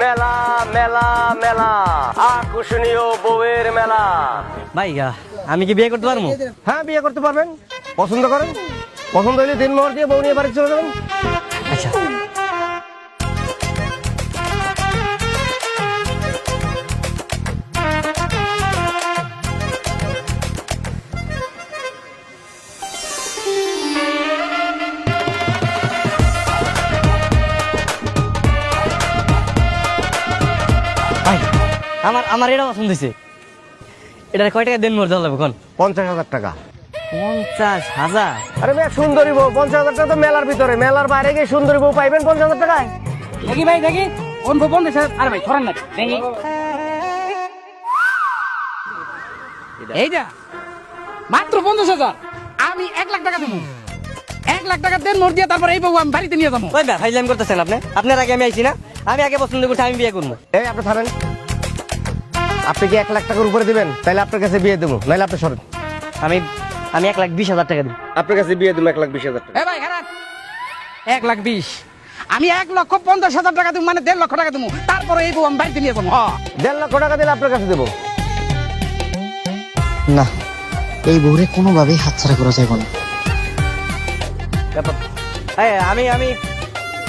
মেলা মেলা মেলা। আকর্ষণীয় বউয়ের মেলা। ভাই আমি কি বিয়ে করতে পারব? হ্যাঁ বিয়ে করতে পারবেন। পছন্দ করেন? পছন্দ হলে দিন মোহর দিয়ে বউ নিয়ে বাড়ি চলে যাবেন। আচ্ছা। আমার আমার এটা পছন্দ হয়েছে। এটা কয় টাকা দেন মোর দেওয়া লাগবে কোন? পঞ্চাশ হাজার টাকা। পঞ্চাশ হাজার? আরে মেয়ে সুন্দরী বউ পঞ্চাশ হাজার টাকা তো মেলার ভিতরে। মেলার বাইরে গিয়ে সুন্দরী বউ পাইবেন পঞ্চাশ হাজার টাকায়? দেখি ভাই দেখি। কোন ফোন দিছে আরে ভাই ছড়ান না। দেখি। এইটা মাত্র পঞ্চাশ হাজার। আমি এক লাখ টাকা দেবো। এক লাখ টাকা দেন নোট দিয়ে তারপর এই বউ আমি বাড়িতে নিয়ে যাব। ব্যা ফাইজলাম করতেছেন আপনি? আপনার আগে আমি আইছি না? আমি আগে পছন্দ করছি আমি বিয়ে করব। এই আপনি থামেন আপনি কি এক লাখ টাকার উপরে দিবেন? তাহলে আপনার কাছে বিয়ে দেবো। নাহলে আপনি সরেন। আমি আমি এক লাখ বিশ হাজার টাকা দিই আপনার কাছে বিয়ে দেবো এক লাখ বিশ হাজার টাকা। এ ভাই খারাপ। এক লাখ বিশ। আমি এক লক্ষ পঞ্চাশ হাজার টাকা দেবো মানে দেড় লক্ষ টাকা দেবো। তারপরে এই বউ আমি বাড়িতে নিয়ে যাব। দেড় লক্ষ টাকা দিলে আপনার কাছে দেবো। না এই বউরে কোনোভাবেই হাতছাড়া করা যাবে না। আমি আমি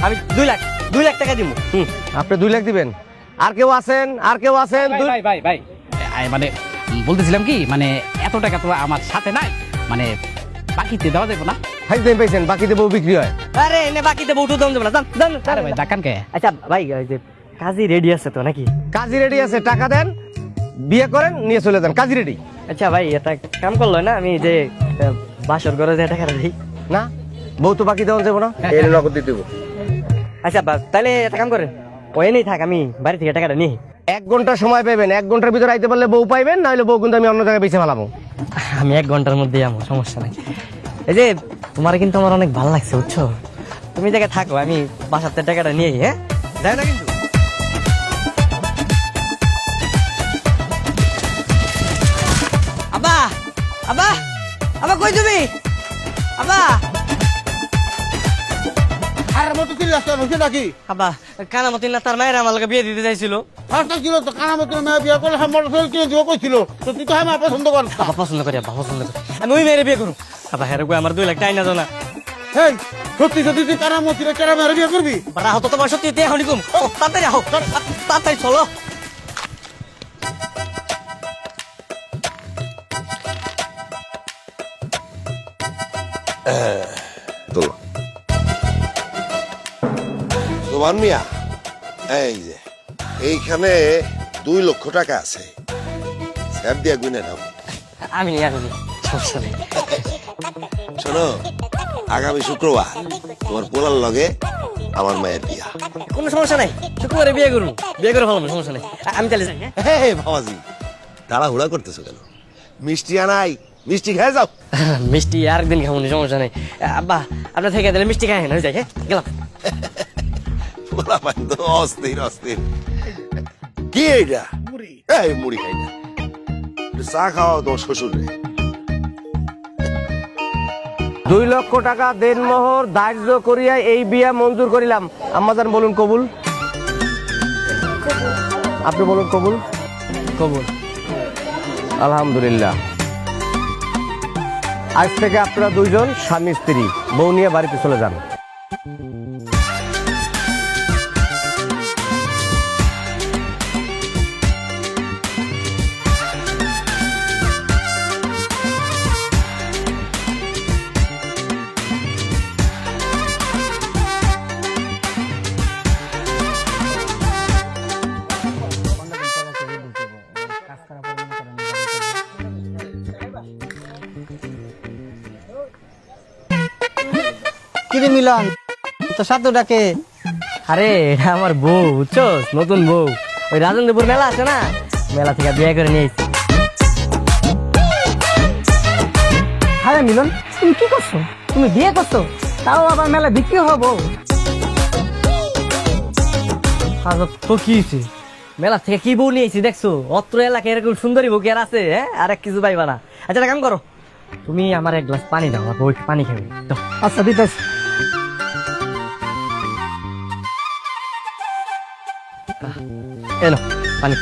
আমি দুই লাখ দুই লাখ টাকা দিব। হুম আপনি দুই লাখ দিবেন? আর কেউ আছেন? আর কেউ আছেন? ভাই ভাই মানে বলতেছিলাম কি মানে এত টাকা তো আমার সাথে নাই মানে বাকিতে দেওয়া যাবে না। ফাইভ দিন পেয়েছেন বাকিতে বউ বিক্রি হয়। আরে এনে বাকিতে বউটু দাম দেবো না জান জান আরে ভাই দেখান কে? আচ্ছা ভাই ওই যে কাজী রেডি আছে তো নাকি? কাজী রেডি আছে টাকা দেন বিয়ে করেন নিয়ে চলে যান কাজী রেডি। আচ্ছা ভাই এটা কাম করল না আমি যে বাসর করে যে টাকা দিই না বউ তো বাকি দেওয়া যাব না। এই নগদ দিয়ে দেবো। আচ্ছা বা- তাহলে একটা কাম করেন। ওই থাক আমি বাড়ি থেকে টাকাটা নিই এক ঘণ্টা সময় পাবেন এক ঘণ্টার ভিতরে আইতে পারলে বউ পাইবেন নাহলে বউ কিন্তু আমি অন্য জায়গায় বেছে ফেলাবো। আমি এক ঘণ্টার মধ্যে যাব সমস্যা নাই। এই যে তোমার কিন্তু আমার অনেক ভালো লাগছে বুঝছ? তুমি জায়গায় থাকো আমি বাসাতে টাকাটা নিয়ে হ্যাঁ? যাই না কিন্তু। রাস্তা হচ্ছে নাকি আবা কানামতি না তার মায়ের লগে বিয়ে দিতে চাইছিল। রাস্তা ছিল তো কানা মতো মেয়ে বিয়ে করলে আমার মোটরসাইকেল কিনে দিব কইছিল। তো তুই তো আমার পছন্দ কর। আবা পছন্দ করি আবা পছন্দ করি। আমি ওই মেয়ের বিয়ে করু আবা হ্যাঁ আমার দুই লাখ টাকা না জানা। হেই সত্যি সত্যি তুই কানা মতো কেরা মেয়ে বিয়ে করবি? বাড়া হতো তোমার সত্যি তে হনি কম তাড়াতাড়ি আহো তাড়াতাড়ি চলো। তোলো তোমার মিয়া এই যে এইখানে দুই লক্ষ টাকা আছে। স্যার দিয়া গুনে নাও। আমি নিয়ে আসব সমস্যা নেই। শোনো আগামী শুক্রবার তোমার পোলার লগে আমার মায়ের বিয়া। কোনো সমস্যা নাই শুক্রবারে বিয়ে করুন বিয়ে করে ভালো সমস্যা নেই। আমি তাহলে যাই হ্যাঁ? হে বাবাজি তাড়াহুড়া করতেছো কেন? মিষ্টি আনাই মিষ্টি খেয়ে যাও। মিষ্টি আরেকদিন খাব না, সমস্যা নেই। আব্বা আপনার থেকে দিলে মিষ্টি খাই না যাই হ্যাঁ গেলাম। পাই তো অস্থির অস্থির। কি এইটা? এই মুড়ি খাই না। চা তোমার শ্বশুর। রে দুই লক্ষ টাকা দেনমোহর ধার্য করিয়া এই বিয়া মঞ্জুর করিলাম। আম্মাজান বলুন কবুল। আপনি বলুন কবুল। কবুল। আলহামদুলিল্লাহ। আজ থেকে আপনারা দুইজন স্বামী স্ত্রী বউ নিয়ে বাড়িতে চলে যান। মিলন তো সাথে ডাকে। আরে এটা আমার বউ বুঝছ নতুন বউ। ওই রাজেন্দ্রপুর মেলা আছে না? মেলা থেকে বিয়ে করে নিয়ে এসেছি। হ্যাঁ মিলন তুমি কি করছ? তুমি বিয়ে করছ? তাও আবার মেলা বিক্রি হব? তো কি হয়েছে? মেলা থেকে কি বউ নিয়েছি দেখছ? অত্র এলাকায় এরকম সুন্দরী বউ আর আছে হ্যাঁ? আর এক কিছু পাইবা না। আচ্ছা কাম করো। তুমি আমার এক গ্লাস পানি দাও আমার বউ পানি খাবে আচ্ছা দিতেছ। এনো পানি।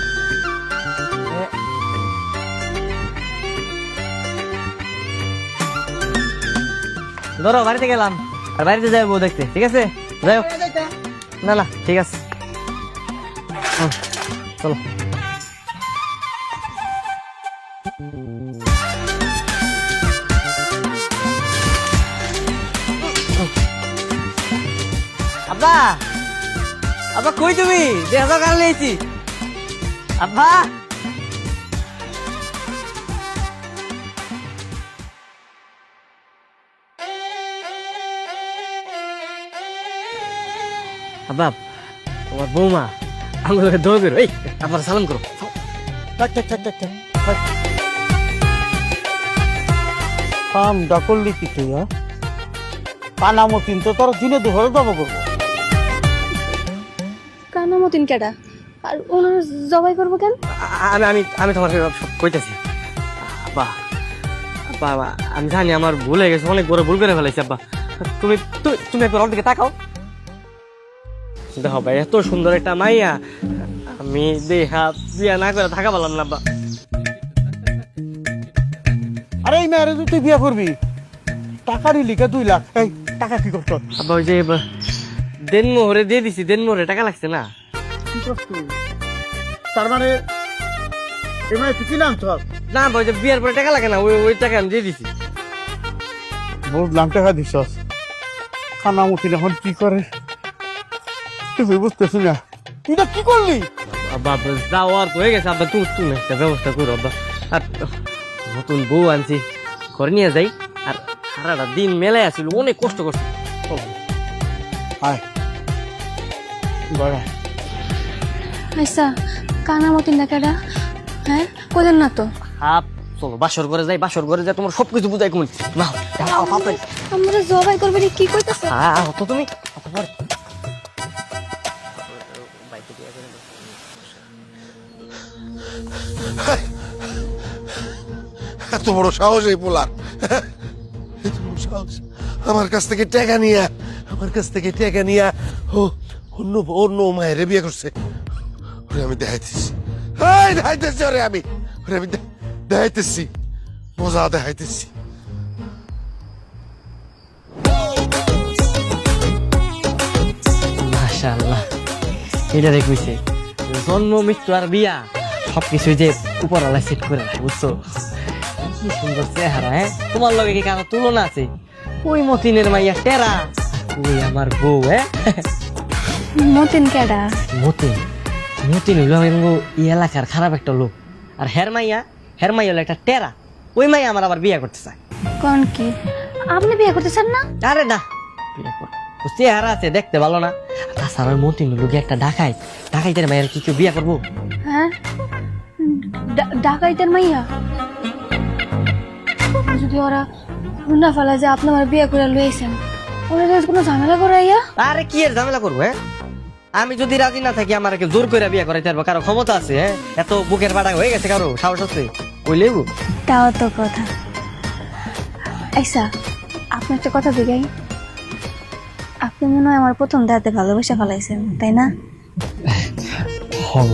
ধরো, বাড়িতে গেলাম। আর বাড়িতে যাই বউ দেখতে, ঠিক আছে? যাই হোক। না না, ঠিক আছে। চলো। আব্বা! আব্বা, কই তুমি? দেহ কাল নিয়েছি আব্বা! আব্বা, তোমার বৌমা আমাকে দোয়া করো, এই আবার সালাম করো। কাম ডাকলি কি হ্যাঁ? পানা মতিন তো তোর দিনে দুহরে দাবো করব। মতিন কেডা? আর ওনার জবাই করব কেন? আমি আমি আমি তোমার সব কইতাছি। আব্বা আব্বা আব্বা, আমি জানি আমার ভুল হয়ে গেছে অনেক বড় ভুল করে ফেলাইছি আব্বা। তুমি তুমি তুমি একবার ওর দিকে তাকাও। দেখো ভাই এত সুন্দর একটা মাইয়া। আমি দেখা বিয়া না করে থাকা পারলাম না আব্বা। আরে এই মেয়েরে তুই বিয়ে করবি? টাকারই লিখে দুই লাখ? এই টাকা কি করছ আব্বা ওই যে এবার দেন মোহরে দিয়ে দিছি দেন মোহরে টাকা লাগছে না। করছ তার মানে এই মেয়ে তুই কি নাম তোর? না যে বিয়ার পরে টাকা লাগে না ওই ওই টাকা আমি দিয়ে দিছি। বুঝলাম টাকা দিছস। খানা মতিন এখন কি করে? তুই বুঝতেছি না। তুই না কি করলি? আব্বা যাওয়ার হয়ে গেছে আব্বা তুমি তুমি একটা ব্যবস্থা করো আব্বা। আর নতুন বউ আনছি ঘরে নিয়ে যাই। আর সারাটা দিন মেলায় আসছিল অনেক কষ্ট করছে। আয়। বড়। আচ্ছা কানা মতিন কেডা হ্যাঁ? না তো। হাপ চলো বাসর ঘরে যাই বাসর ঘরে যাই তোমার সব কিছু বুঝাই না আমরা জবাই করবে কি কইতাছ? আ, আ, তো তুমি। এত বড় সাহস এই পোলার। এত বড় সাহস। আমার কাছ থেকে টাকা নিয়া আমার কাছ থেকে টাকা নিয়া ও অন্য অন্য মায়ের বিয়ে করছে। ওরে আমি দেখাইতেছি। এই দেখাইতেছি ওরে আমি। ওরে আমি দেখাইতেছি। মজা দেখাইতেছি। মাশাআল্লাহ। এটা দেখুইছে জন্ম মৃত্যু আর বিয়া সবকিছু যে উপরওয়ালা সেট করে রাখে বুঝছ? কি সুন্দর চেহারা হ্যাঁ? তোমার লগে কি কারও তুলনা আছে? ওই মতিনের মাইয়া টেরা ওই আমার বউ হ্যাঁ? মতিন কেডা? মতিন? মতিন হইল এই এলাকার খারাপ একটা লোক। আর হের মাইয়া হের মাইয়া হলো একটা টেরা। ওই মাইয়া আমার আবার বিয়া করতে চায়। কোন কি? আপনি বিয়ে করতে চান না? আরে না বিয়ে কর। ও চেহারা আছে দেখতে ভালো না। তাছাড়া ওই মতিন হইল একটা ডাকাই ডাকাইতের মায়ের কি কেউ বিয়া করব? হ্যাঁ? ডাকাইতের মাইয়া? যদি ওরা গুন্ডা ফেলা যে আপনি আমার বিয়ে করে লইছেন ওরা কোনো ঝামেলা করাইয়া? আরে কি এর ঝামেলা করব হ্যাঁ? আমি যদি রাজি না থাকি আমার কেউ জোর করে বিয়ে করাইতে পারব। কারও ক্ষমতা আছে হ্যাঁ? এত বুকের পাড়া হয়ে গেছে কারও সাহস আছে? কই তাও তো কথা। আইসা আপনি একটা কথা দিগাই আপনি মনে হয় আমার প্রথম দাঁতে ভালোবাসা ফেলাইছেন তাই না? হব।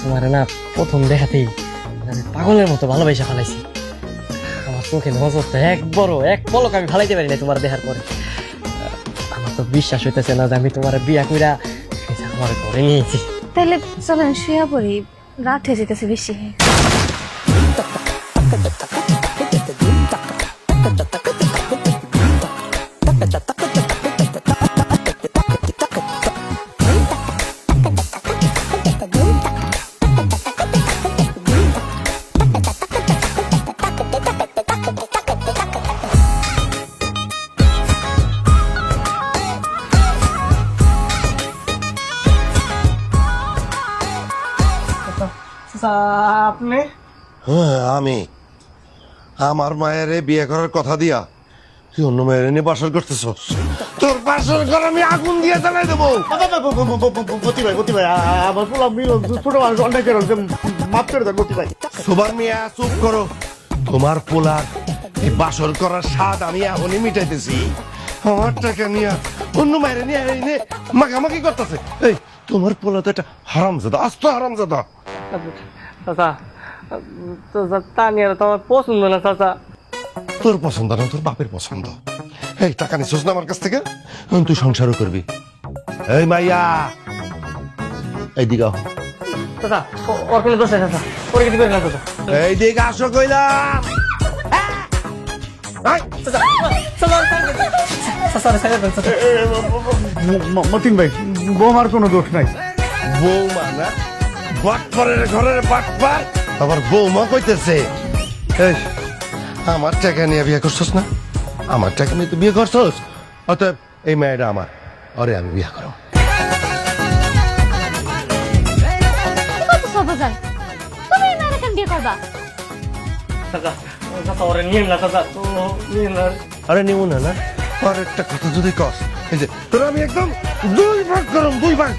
তোমার না প্রথম দেখাতেই পাগলের মতো ভালোবাসা ফেলাইছি। আমার চোখে নজরটা এক বড় এক পলক আমি ফালাইতে পারি না তোমার দেখার পরে। তো বিশ্বাস হইতেছে না যে আমি তোমার বিয়া কইরা আমার ঘরে নিয়েছি তাহলে চলেন শুয়া পড়ি। রাত হয়ে যেতেছে বেশি। আপনি? হ্যাঁ আমি। আমার মায়ের বিয়ে করার কথা দিয়া তুই অন্য মায়ের নিয়ে বাসর করতেছ। তোর বাসর ঘর আমি আগুন দিয়ে জ্বালাই দেবো। গতি ভাই গতি ভাই আমার পোলা মিলন ছোট মানুষ অনেক মাফ করে দেন গতি ভাই সুবান মিয়া চুপ করো। তোমার পোলার এই বাসর করার স্বাদ আমি এখনই মিটাইতেছি। আমার টাকা নিয়ে অন্য মায়ের নিয়ে এনে মাখামাখি করতেছে। এই তোমার পোলা তো একটা হারামজাদা আস্ত হারামজাদা। চাচা চাচা তানিয়ার তো আমার পছন্দ না চাচা। তোর পছন্দ না তোর বাপের পছন্দ। এই টাকা নিছিস না আমার কাছ থেকে? তুই সংসারও করবি। এই মাইয়া! এই দিকে আহ। চাচা ওর কোনো দোষ নাই চাচা। ওরে কিছু করে না চাচা। এই দিকে আসো কইলাম ম- মতিন ভাই বৌমার কোনো দোষ নাই। বৌমা না? বাটপারের ঘরের বাটপার আবার বৌমা কইতেছে, এই, আমার টাকা নিয়ে বিয়ে করছস না? আমার টাকা নিয়ে তুই বিয়ে করছস? অতএব এই মেয়েটা আমার আরে আমি বিয়ে করো তো একদম দুই ভাগ করম, দুই ভাগ।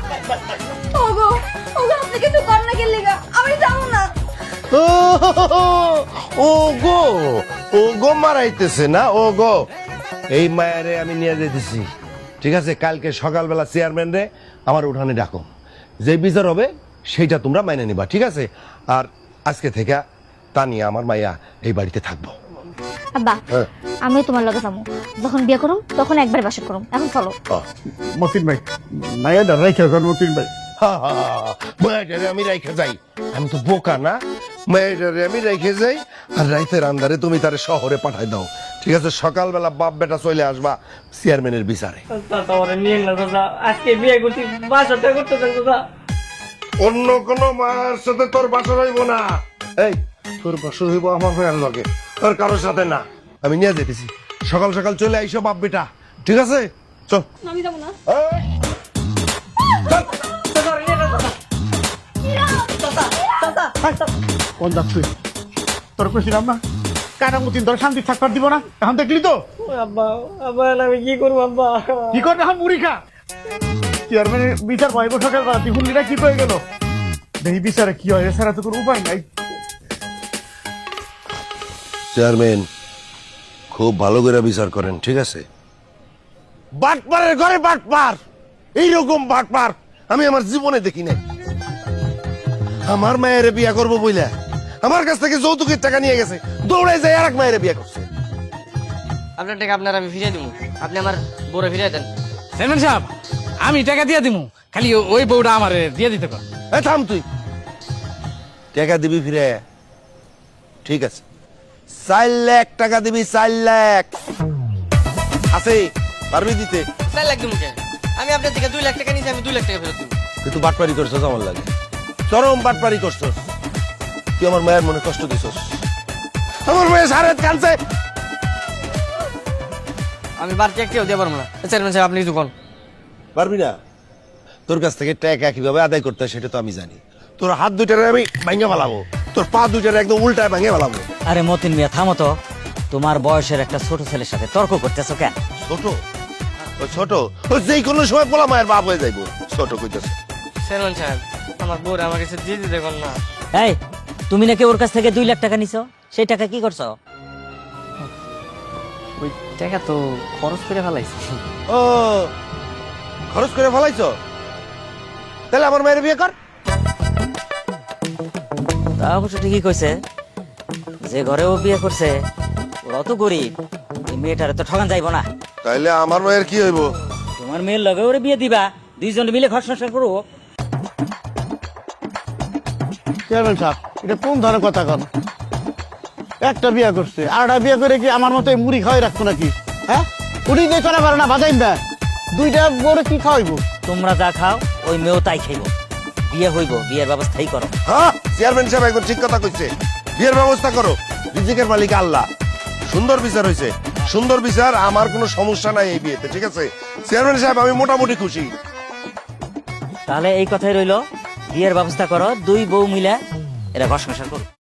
ওগো আপনি কিছু কর না গেলে আমি যাব না। ও গো ও গো মারাইতেছে না ও গো এই মায়ারে আমি নিয়ে যেতেছি ঠিক আছে কালকে সকালবেলা চেয়ারম্যান রে আমার উঠানে ডাকো। যে বিচার হবে সেইটা তোমরা মাইনে নিবা ঠিক আছে? আর আজকে থেকে তা নিয়ে আমার মাইয়া এই বাড়িতে থাকব। আব্বা হ্যাঁ। আমি তোমার লগে যাব। যখন বিয়ে করুম তখন একবার বাসা করুম। এখন চলো। মতিন ভাই মায়ের রাইখা মতিন ভাই। মায়াটারে আমি রেখে যাই। আমি তো বোকা না? মায়াটারে আমি রেখে যাই আর রাইতের আন্দারে তুমি তারে শহরে পাঠাই দাও। ঠিক আছে সকালবেলা বাপ বেটা চলে আসবা চেয়ারম্যানের বিচারে। আজকে বিয়ে করছি বাসাটা করতে অন্য কোন মায়ের সাথে তোর বাসর হইব না। এই তোর বাসর হইব আমার ভাইয়ের লগে তোর কারোর সাথে না। আমি নিয়ে যেতেছি সকাল সকাল চলে আইসো বাপ বেটা। ঠিক আছে? চল। আমি যাব না। কোন যাস তুই তোর কইছিলাম না শান্তি থাকবার দিব না? এখন দেখলি তো? আব্বা আব্বা আমি কি করব আব্বা? কি করবে এখন মুড়ি খা। চেয়ারম্যানের বিচার পাইব সকালবেলা তুই হুন্ডিটা কি হয়ে গেল? দেখি বিচারে কি হয় এছাড়া তো কোনো উপায় নাই। চেয়ারম্যান খুব ভালো করে বিচার করেন ঠিক আছে? বাটপারের ঘরে বাটপার এইরকম বাটপার আমি আমার জীবনে দেখি নাই। আমার মায়ের বিয়া করব বইলা। আমার কাছ থেকে যৌতুকের টাকা নিয়ে গেছে। দৌড়ে যায় আর এক মায়ের বিয়া করছে। আপনার টাকা আপনার আমি ফিরিয়ে দিব আপনি আমার বড় ফিরিয়ে দেন। চেয়ারম্যান সাহেব আমি টাকা দিয়ে দিব খালি ওই বউটা আমার দিয়ে দিতে কর। এ থাম তুই। টাকা দিবি ফিরে। ঠিক আছে। চার লাখ টাকা দিবি চার লাখ। আছে পারবি দিতে। চার লাখ দিব আমি আপনার থেকে দুই লাখ টাকা নিয়েছি আমি দুই লাখ টাকা ফেরত দিব। কিন্তু বাটপারি করছস আমার লাগে। চরম বাটপারি করছস। তুই আমার মায়ের মনে কষ্ট দিছস। আমার মায়ের সারে কানছে আমি বাড়তি একটিও দিয়ে পারব না। চেয়ারম্যান সাহেব আপনি কিছু কোন। পারবি না? তোর কাছ থেকে ট্যাকা কীভাবে আদায় করতে হয় সেটা তো আমি জানি। তোর হাত দুইটারে আমি ভাঙে ফেলাবো। তোর পা দুইটারে একদম উল্টায় ভাঙে ফেলাবো। আরে মতিন মিয়া থামো তো। তোমার বয়সের একটা ছোট ছেলের সাথে তর্ক করতেছো কেন? ছোট? ও ছোট? ও যেই কোনো সময় পোলা মায়ের বাপ হয়ে যাইবো। ছোট কইতেছে। চেয়ারম্যান সাহেব আমার বউর আমার কাছে দিয়ে দিতে কোন না। এই তুমি নাকি ওর কাছ থেকে দুই লাখ টাকা নিছো? সেই টাকা কি করছ? ওই টাকা তো খরচ করে ফেলাইছি। ও খরচ করে ফেলাইছ? তাহলে আমার মায়ের বিয়ে কর। তা অবশ্য ঠিকই কইছে যে ঘরে ও বিয়ে করছে ওরা তো গরিব এই মেয়েটারে তো ঠগান যাইব না। তাইলে আমার মায়ের কি হইব? তোমার মেয়ের লগে ওরে বিয়ে দিবা দুইজন মিলে ঘর সংসার করো চেয়ারম্যান সাহেব এটা কোন ধরনের কথা কন? একটা বিয়া করছে আরটা বিয়া করে কি আমার মতো মুড়ি খাওয়াই রাখতো নাকি? হ্যাঁ? উনি দিয়ে করা পারে না বাজাইন না দুইটা বড় কি খাওয়াইবো? তোমরা যা খাও ওই মেয়েও তাই খাইব। বিয়ে হইব বিয়ের ব্যবস্থাই করো। হ্যাঁ চেয়ারম্যান সাহেব একদম ঠিক কথা কইছে। বিয়ের ব্যবস্থা করো। রিজিকের মালিক আল্লাহ। সুন্দর বিচার হয়েছে সুন্দর বিচার আমার কোনো সমস্যা নাই এই বিয়েতে ঠিক আছে? চেয়ারম্যান সাহেব আমি মোটামুটি খুশি। তাহলে এই কথাই রইল। বিয়ের ব্যবস্থা করো দুই বউ মিলে এরা ঘর সংসার করো।